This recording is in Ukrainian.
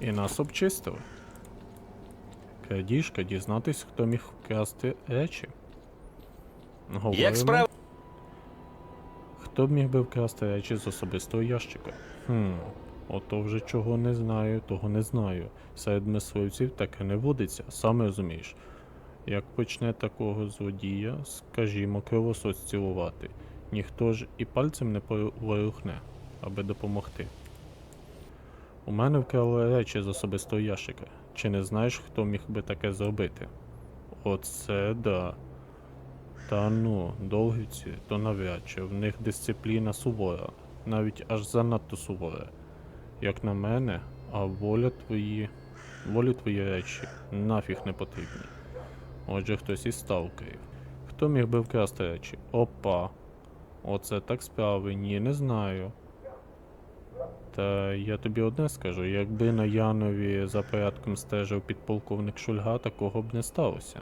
І нас обчистили. Крадіжка дізнатись, хто міг вкрасти речі. Говоримо, Як справа? Хто б міг би вкрасти речі з особистого ящика? Хм, ото вже чого не знаю, того не знаю. Серед мисливців таке не водиться, саме розумієш. Як почне такого злодія, скажімо, кровосос цілувати, ніхто ж і пальцем не поворухне, аби допомогти. У мене вкрали речі з особистого ящика. Чи не знаєш, хто міг би таке зробити? Оце да. Та ну, довгівці, то навряд чи в них дисципліна сувора, навіть аж занадто сувора. Як на мене, а воля твої. волі твої речі нафіг не потрібні. Отже, хтось із сталкерів. Хто міг би вкрасти речі? Опа. Оце так справи, ні, не знаю. Та я тобі одне скажу, якби на Янові за порядком стежив підполковник Шульга, такого б не сталося.